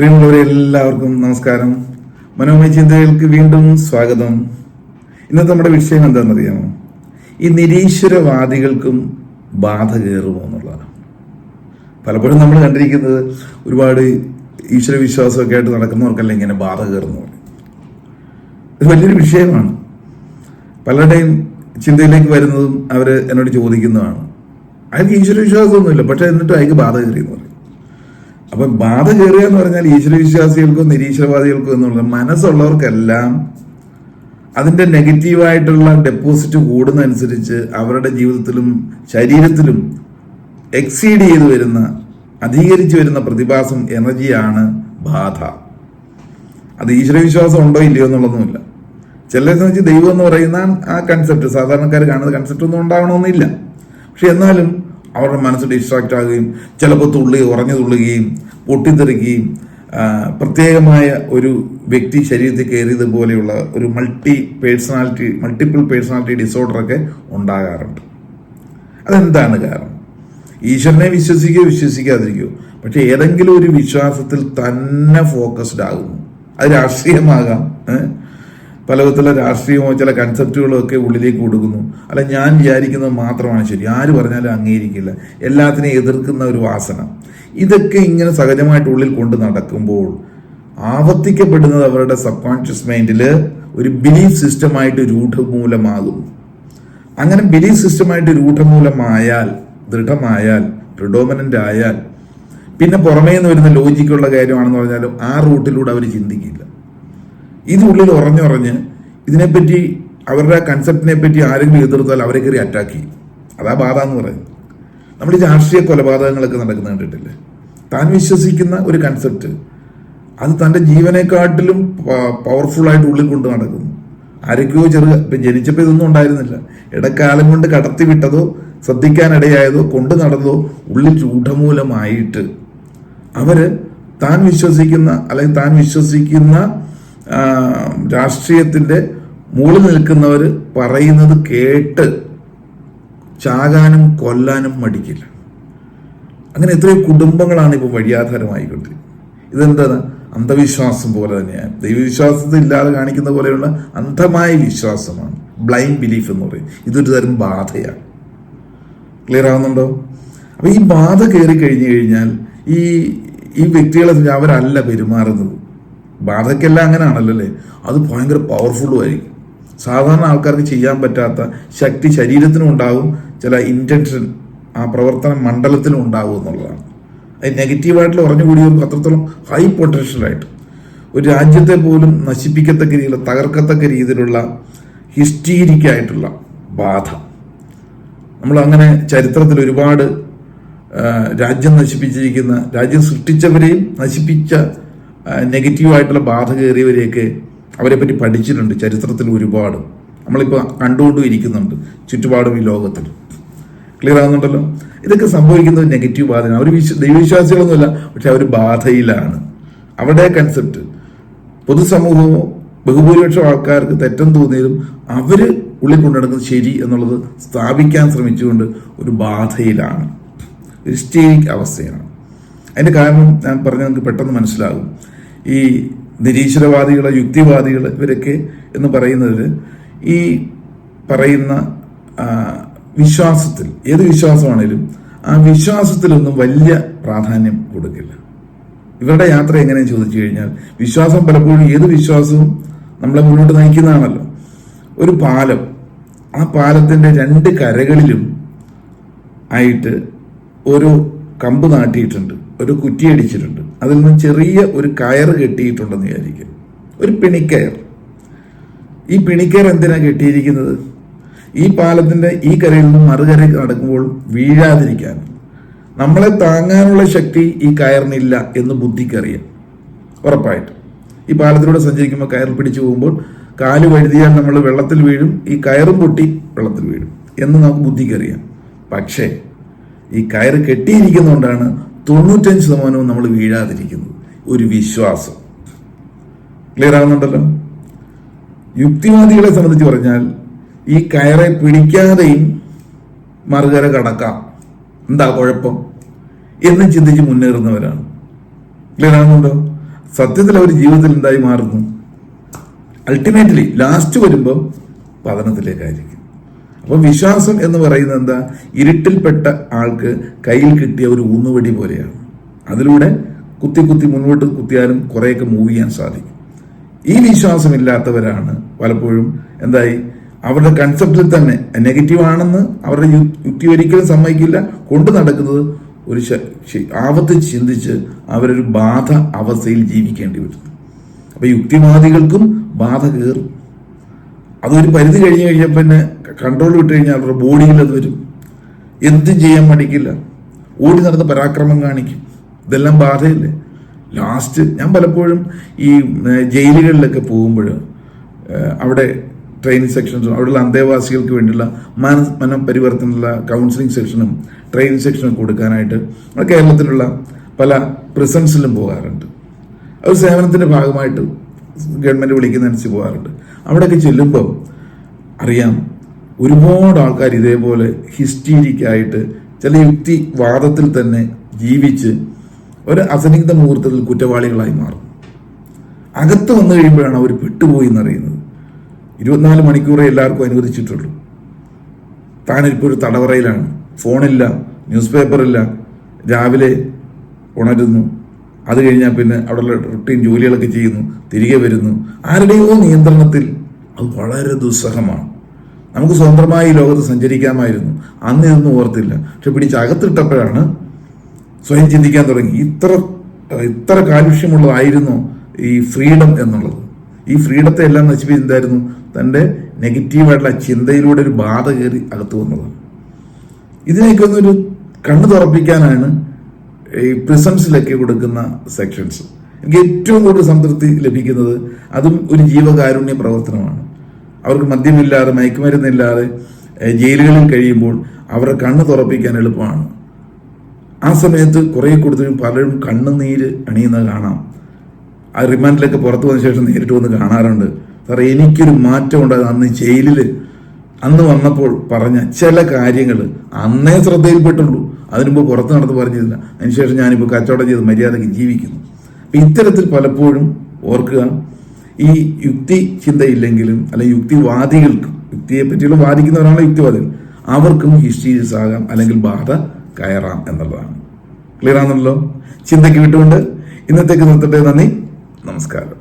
പ്രിയമുള്ളവരെ എല്ലാവർക്കും നമസ്കാരം. മനോമയ ചിന്തകൾക്ക് വീണ്ടും സ്വാഗതം. ഇന്നത്തെ നമ്മുടെ വിഷയം എന്താണെന്നറിയാമോ? ഈ നിരീശ്വരവാദികൾക്കും ബാധ കയറുമോ എന്നുള്ളതാണ്. പലപ്പോഴും നമ്മൾ കണ്ടിരിക്കുന്നത് ഒരുപാട് ഈശ്വര വിശ്വാസമൊക്കെ ആയിട്ട് നടക്കുന്നവർക്കല്ല ഇങ്ങനെ ബാധ കയറുന്നു. ഇത് വലിയൊരു വിഷയമാണ്. പലരുടെയും ചിന്തയിലേക്ക് വരുന്നതും അവർ എന്നോട് ചോദിക്കുന്നതാണ്. അയാൾക്ക് ഈശ്വര വിശ്വാസമൊന്നുമില്ല പക്ഷെ എന്നിട്ടും അയാൾക്ക് ബാധ കയറി എന്ന് പറയും. അപ്പൊ ബാധ കയറുക എന്ന് പറഞ്ഞാൽ ഈശ്വര വിശ്വാസികൾക്കോ നിരീശ്വരവാദികൾക്കോ എന്നുള്ള മനസ്സുള്ളവർക്കെല്ലാം അതിന്റെ നെഗറ്റീവായിട്ടുള്ള ഡെപ്പോസിറ്റ് കൂടുന്നതനുസരിച്ച് അവരുടെ ജീവിതത്തിലും ശരീരത്തിലും എക്സീഡ് ചെയ്തു വരുന്ന അധികരിച്ചു വരുന്ന പ്രതിഭാസം എനർജിയാണ് ബാധ. അത് ഈശ്വരവിശ്വാസം ഉണ്ടോ ഇല്ലയോ എന്നുള്ളതൊന്നുമില്ല. ചിലരെ സംബന്ധിച്ച് ദൈവം എന്ന് പറയുന്ന ആ കൺസെപ്റ്റ് സാധാരണക്കാർ കാണുന്ന കൺസെപ്റ്റ് ഒന്നും ഉണ്ടാവണമെന്നില്ല. പക്ഷെ എന്നാലും അവരുടെ മനസ്സ് ഡിസ്ട്രാക്റ്റ് ആകുകയും ചിലപ്പോൾ തുള്ളി ഉറഞ്ഞു തുള്ളുകയും പൊട്ടിത്തെറിക്കുകയും പ്രത്യേകമായ ഒരു വ്യക്തി ശരീരത്തിൽ കയറിയത് പോലെയുള്ള ഒരു multi personality multiple personality disorder ഒക്കെ ഉണ്ടാകാറുണ്ട്. അതെന്താണ് കാരണം? ഈശ്വരനെ വിശ്വസിക്കുകയോ വിശ്വസിക്കാതിരിക്കുകയോ പക്ഷെ ഏതെങ്കിലും ഒരു വിശ്വാസത്തിൽ തന്നെ ഫോക്കസ്ഡ് ആകുന്നു. അത് രാഷ്ട്രീയമാകാം? പല വിധത്തിലുള്ള രാഷ്ട്രീയമോ ചില കൺസെപ്റ്റുകളോ ഒക്കെ ഉള്ളിലേക്ക് കൊടുക്കുന്നു അല്ല ഞാൻ വിചാരിക്കുന്നത് മാത്രമാണ് ശരി. ആര് പറഞ്ഞാലും അംഗീകരിക്കില്ല. എല്ലാത്തിനെയും എതിർക്കുന്ന ഒരു വാസന. ഇതൊക്കെ ഇങ്ങനെ സഹജമായിട്ട് ഉള്ളിൽ കൊണ്ട് നടക്കുമ്പോൾ ആവർത്തിക്കപ്പെടുന്നത് അവരുടെ സബ് കോൺഷ്യസ് മൈൻഡിൽ ഒരു ബിലീഫ് സിസ്റ്റമായിട്ട് രൂഢമൂലമാകും അങ്ങനെ ബിലീഫ് സിസ്റ്റമായിട്ട് രൂഢമൂലമായാൽ ദൃഢമായാൽ പ്രിഡോമിനന്റ് ആയാൽ പിന്നെ പുറമേ നിന്ന് വരുന്ന ലോജിക്കുള്ള കാര്യമാണെന്ന് പറഞ്ഞാലും ആ റൂട്ടിലൂടെ അവർ ചിന്തിക്കില്ല. ഇത് ഉള്ളിൽ ഉറഞ്ഞുറഞ്ഞ് ഇതിനെപ്പറ്റി അവരുടെ കൺസെപ്റ്റിനെ പറ്റി ആരെങ്കിലും എതിർത്താൽ അവരെ കയറി അറ്റാക്ക് ചെയ്യും. അതാ ബാധ എന്ന് പറയുന്നത്. നമ്മൾ ഈ രാഷ്ട്രീയ കൊലപാതകങ്ങളൊക്കെ നടക്കുന്ന കണ്ടിട്ടില്ലേ? താൻ വിശ്വസിക്കുന്ന ഒരു കൺസെപ്റ്റ് അത് തന്റെ ജീവനെക്കാട്ടിലും പവർഫുൾ ആയിട്ട് ഉള്ളിൽ കൊണ്ട് നടക്കുന്നു. ആരൊക്കെയോ ചെറുക ഇപ്പൊ ജനിച്ചപ്പോൾ ഇതൊന്നും ഉണ്ടായിരുന്നില്ല. ഇടക്കാലം കൊണ്ട് കടത്തി വിട്ടതോ ശ്രദ്ധിക്കാനിടയായതോ കൊണ്ട് നടന്നതോ ഉള്ളിൽ ചൂഢമൂലമായിട്ട് അവർ താൻ വിശ്വസിക്കുന്ന അല്ലെങ്കിൽ താൻ വിശ്വസിക്കുന്ന ആ, രാഷ്ട്രീയത്തിന്റെ മുകളിൽ നിൽക്കുന്നവർ പറയുന്നത് കേട്ട് ചാകാനും കൊല്ലാനും മടിക്കില്ല. അങ്ങനെ എത്രയോ കുടുംബങ്ങളാണ് ഇപ്പോൾ വഴിയാധാരമായിക്കൊണ്ടിരിക്കുന്നത്. ഇതെന്താണ്? അന്ധവിശ്വാസം പോലെ തന്നെയാണ്. ദൈവവിശ്വാസത്തിൽ ഇല്ലാതെ കാണിക്കുന്ന പോലെയുള്ള അന്ധമായ വിശ്വാസമാണ്. ബ്ലൈൻഡ് ബിലീഫ് എന്ന് പറയും. ഇതൊരു തരം ബാധയാണ്. ക്ലിയർ ആവുന്നുണ്ടോ? അപ്പൊ ഈ ബാധ കയറി കഴിഞ്ഞു കഴിഞ്ഞാൽ ഈ ഈ വ്യക്തികളെ അവരല്ല പെരുമാറുന്നത്. ബാധയ്ക്കെല്ലാം അങ്ങനെയാണല്ലോ അല്ലേ അത് ഭയങ്കര പവർഫുള്ളും ആയിരിക്കും സാധാരണ ആൾക്കാർക്ക് ചെയ്യാൻ പറ്റാത്ത ശക്തി ശരീരത്തിനും ഉണ്ടാവും ചില ഇന്റൻഷൻ ആ പ്രവർത്തന മണ്ഡലത്തിനും ഉണ്ടാവും എന്നുള്ളതാണ്. അത് നെഗറ്റീവായിട്ടുള്ള ഉറഞ്ഞു കൂടിയവർക്ക് അത്രത്തോളം ഹൈ പൊട്ടൻഷ്യലായിട്ട് ഒരു രാജ്യത്തെ പോലും നശിപ്പിക്കത്തക്ക രീതിയിലുള്ള തകർക്കത്തക്ക രീതിയിലുള്ള ഹിസ്റ്റീരിക്കായിട്ടുള്ള ബാധ. നമ്മൾ അങ്ങനെ ചരിത്രത്തിൽ ഒരുപാട് രാജ്യം നശിപ്പിച്ചിരിക്കുന്ന രാജ്യം സൃഷ്ടിച്ചവരെയും നശിപ്പിച്ച നെഗറ്റീവായിട്ടുള്ള ബാധ കയറിയവരെയൊക്കെ അവരെ പറ്റി പഠിച്ചിട്ടുണ്ട് ചരിത്രത്തിൽ ഒരുപാട്. നമ്മളിപ്പോൾ കണ്ടുകൊണ്ടും ഇരിക്കുന്നുണ്ട് ചുറ്റുപാടും ഈ ലോകത്തിൽ. ക്ലിയർ ആകുന്നുണ്ടല്ലോ ഇതൊക്കെ സംഭവിക്കുന്നത് നെഗറ്റീവ് ബാധയാണ്. അവർ വിശ്വ ദൈവവിശ്വാസികളൊന്നുമല്ല പക്ഷെ അവർ ബാധയിലാണ്. അവരുടെ കൺസെപ്റ്റ് പൊതുസമൂഹമോ ബഹുഭൂരിപക്ഷം ആൾക്കാർക്ക് തെറ്റം തോന്നിയതും അവർ ഉള്ളിൽ കൊണ്ടുനടക്കുന്നത് ശരി എന്നുള്ളത് സ്ഥാപിക്കാൻ ശ്രമിച്ചുകൊണ്ട് ഒരു ബാധയിലാണ്. ഒരു ഹിസ്റ്റീരിക് അവസ്ഥയാണ്. അതിന്റെ കാരണം ഞാൻ പറഞ്ഞ നിങ്ങൾക്ക് പെട്ടെന്ന് മനസ്സിലാകും. ഈ നിരീശ്വരവാദികൾ യുക്തിവാദികൾ ഇവരൊക്കെ എന്ന് പറയുന്നത് ഈ പറയുന്ന വിശ്വാസത്തിൽ ഏത് വിശ്വാസമാണേലും ആ വിശ്വാസത്തിലൊന്നും വലിയ പ്രാധാന്യം കൊടുക്കില്ല. ഇവരുടെ യാത്ര എങ്ങനെയാണ് ചോദിച്ചു കഴിഞ്ഞാൽ വിശ്വാസം പലപ്പോഴും ഏത് വിശ്വാസവും നമ്മളെ മുന്നോട്ട് നയിക്കുന്നതാണല്ലോ. ഒരു പാലം ആ പാലത്തിന്റെ രണ്ട് കരകളിലും ആയിട്ട് ഒരു കമ്പ് നാട്ടിയിട്ടുണ്ട് ഒരു കുറ്റി അടിച്ചിട്ടുണ്ട്. അതിൽ നിന്ന് ചെറിയ ഒരു കയർ കെട്ടിയിട്ടുണ്ടെന്ന് വിചാരിക്കുക ഒരു പിണിക്കയർ. ഈ പിണിക്കയർ എന്തിനാണ് കെട്ടിയിരിക്കുന്നത്? ഈ പാലത്തിന്റെ ഈ കരയിൽ നിന്നും മറുകര നടക്കുമ്പോൾ വീഴാതിരിക്കാൻ. നമ്മളെ താങ്ങാനുള്ള ശക്തി ഈ കയറിനില്ല എന്ന് ബുദ്ധിക്കറിയാം. ഉറപ്പായിട്ട്. ഈ പാലത്തിലൂടെ സഞ്ചരിക്കുമ്പോൾ കയർ പിടിച്ചു പോകുമ്പോൾ കാൽ വഴുതിയാൽ നമ്മൾ വെള്ളത്തിൽ വീഴും ഈ കയറും പൊട്ടി വെള്ളത്തിൽ വീഴും എന്ന് നമുക്ക് ബുദ്ധിക്കറിയാം. പക്ഷേ ഈ കയർ കെട്ടിയിരിക്കുന്നതുകൊണ്ടാണ് തൊണ്ണൂറ്റഞ്ച് ശതമാനവും നമ്മൾ വീഴാതിരിക്കുന്നത് ഒരു വിശ്വാസം. ക്ലിയർ ആകുന്നുണ്ടല്ലോ യുക്തിവാദികളെ സംബന്ധിച്ച് പറഞ്ഞാൽ ഈ കയറെ പിടിക്കാതെയും മറുകര കടക്കാം. എന്താ കുഴപ്പം? എന്ന് ചിന്തിച്ച് മുന്നേറുന്നവരാണ്. ക്ലിയർ ആകുന്നുണ്ടോ സത്യത്തിൽ അവർ ജീവിതത്തിൽ എന്തായി മാറുന്നു? അൾട്ടിമേറ്റ്ലി ലാസ്റ്റ് വരുമ്പോൾ പതനത്തിലേക്കായിരിക്കും. അപ്പോൾ വിശ്വാസം എന്ന് പറയുന്നത് എന്താ? ഇരുട്ടിൽപ്പെട്ട ആൾക്ക് കയ്യിൽ കിട്ടിയ ഒരു ഊന്നുവടി പോലെയാണ്. അതിലൂടെ കുത്തി കുത്തി മുന്നോട്ട് കുത്തിയാലും കുറേയൊക്കെ മൂവ് ചെയ്യാൻ സാധിക്കും. ഈ വിശ്വാസമില്ലാത്തവരാണ് പലപ്പോഴും എന്തായി? അവരുടെ കൺസെപ്റ്റിൽ തന്നെ നെഗറ്റീവ് ആണെന്ന് അവരുടെ യുക്തി ഒരിക്കലും സമ്മതിക്കില്ല. കൊണ്ടു നടക്കുന്നത് ഒരു ആപത്ത് ചിന്തിച്ച് അവരൊരു ബാധ അവസ്ഥയിൽ ജീവിക്കേണ്ടി വരും. അപ്പൊ യുക്തിവാദികൾക്കും ബാധ കയറും. അതൊരു പരിധി കഴിഞ്ഞു കഴിഞ്ഞാൽ പിന്നെ കൺട്രോൾ വിട്ട് കഴിഞ്ഞാൽ അവരുടെ ബോഡിയിൽ അത് വരും. എന്ത് ചെയ്യാൻ മടിക്കില്ല. ഓടി നടന്ന് പരാക്രമം കാണിക്കും. ഇതെല്ലാം ബാധയല്ലേ? ലാസ്റ്റ് ഞാൻ പലപ്പോഴും ഈ ജയിലുകളിലൊക്കെ പോകുമ്പോൾ അവിടെ ട്രെയിനിങ് സെക്ഷൻസും അവിടെയുള്ള അന്തേവാസികൾക്ക് വേണ്ടിയുള്ള മന മനപരിവർത്തനമുള്ള കൗൺസിലിംഗ് സെക്ഷനും ട്രെയിനിങ് സെക്ഷനും കൊടുക്കാനായിട്ട് നമ്മുടെ കേരളത്തിലുള്ള പല പ്രിസൺസിലും പോകാറുണ്ട്. അത് സേവനത്തിന്റെ ഭാഗമായിട്ട് ഗവൺമെന്റ് വിളിക്കുന്നതനുസരിച്ച് പോകാറുണ്ട്. അവിടെയൊക്കെ ചെല്ലുമ്പോൾ അറിയാം ഒരുപാട് ആൾക്കാർ ഇതേപോലെ ഹിസ്റ്റീരിക്കായിട്ട് ചില യുക്തിവാദത്തിൽ തന്നെ ജീവിച്ച് ഒരു അസന്നിഗ്ധ മുഹൂർത്തത്തിൽ കുറ്റവാളികളായി മാറും. അകത്ത് വന്നു കഴിയുമ്പോഴാണ് അവർ പെട്ടുപോയി എന്നറിയുന്നത്. ഇരുപത്തിനാല് മണിക്കൂറേ എല്ലാവർക്കും അനുവദിച്ചിട്ടുള്ളൂ. താനിപ്പോൾ ഒരു തടവറയിലാണ്. ഫോണില്ല ന്യൂസ് പേപ്പറില്ല രാവിലെ ഉണരുന്നു. അത് കഴിഞ്ഞാൽ പിന്നെ അവിടെയുള്ള റുട്ടീൻ ജോലികളൊക്കെ ചെയ്യുന്നു തിരികെ വരുന്നു. ആരുടെയോ നിയന്ത്രണത്തിൽ അത് വളരെ ദുസ്സഹമാണ്. നമുക്ക് സ്വതന്ത്രമായി ഈ ലോകത്ത് സഞ്ചരിക്കാമായിരുന്നു. അന്ന് ഇതൊന്നും ഓർത്തില്ല. പക്ഷെ പിടിച്ച് അകത്തിട്ടപ്പോഴാണ് സ്വയം ചിന്തിക്കാൻ തുടങ്ങി. ഇത്ര ഇത്ര കാലുഷ്യമുള്ളതായിരുന്നു ഈ ഫ്രീഡം എന്നുള്ളത്. ഈ ഫ്രീഡത്തെ എല്ലാം നശിപ്പിച്ച് എന്തായിരുന്നു? തന്റെ നെഗറ്റീവായിട്ടുള്ള ചിന്തയിലൂടെ ഒരു ബാധ കയറി അകത്തു വന്നതാണ്. ഇതിനൊക്കെ ഒന്നൊരു കണ്ണു തുറപ്പിക്കാനാണ് ഈ പ്രിസംസിലൊക്കെ കൊടുക്കുന്ന സെക്ഷൻസ് എനിക്ക് ഏറ്റവും കൂടുതൽ സംതൃപ്തി ലഭിക്കുന്നത് അതും ഒരു ജീവകാരുണ്യ പ്രവർത്തനമാണ്. അവർക്ക് മദ്യമില്ലാതെ മയക്കുമരുന്നില്ലാതെ ജയിലുകളിൽ കഴിയുമ്പോൾ അവരുടെ കണ്ണ് തുറപ്പിക്കാൻ എളുപ്പമാണ്. ആ സമയത്ത് കുറേ കൂടുതലും പലരും കണ്ണുനീര് അണിയുന്നത് കാണാം. ആ റിമാൻഡിലൊക്കെ പുറത്തു വന്ന ശേഷം നേരിട്ട് വന്ന് കാണാറുണ്ട്. സാറേ എനിക്കൊരു മാറ്റം ഉണ്ടായത് അന്ന് ജയിലിൽ അന്ന് വന്നപ്പോൾ പറഞ്ഞ ചില കാര്യങ്ങൾ അന്നേ ശ്രദ്ധയിൽപ്പെട്ടുള്ളൂ. അതിനുമ്പ് പുറത്ത് നടന്ന് പറഞ്ഞില്ല അതിനുശേഷം ഞാനിപ്പോൾ കച്ചവടം ചെയ്ത് മര്യാദയ്ക്ക് ജീവിക്കുന്നു. അപ്പം ഇത്തരത്തിൽ പലപ്പോഴും ഓർക്കുക ഈ യുക്തി ചിന്തയില്ലെങ്കിലും അല്ലെ യുക്തിവാദികൾക്കും യുക്തിയെ പറ്റിയുള്ള വാദിക്കുന്നവരാണല്ലോ യുക്തിവാദികൾ അവർക്കും ഹിസ്റ്റീരിയസ് ആകാം അല്ലെങ്കിൽ ബാധ കയറാം എന്നുള്ളതാണ്. ക്ലിയർ ആണല്ലോ? ചിന്തയ്ക്ക് വിട്ടുകൊണ്ട് ഇന്നത്തേക്ക് നിർത്തട്ടെ. നന്ദി. നമസ്കാരം.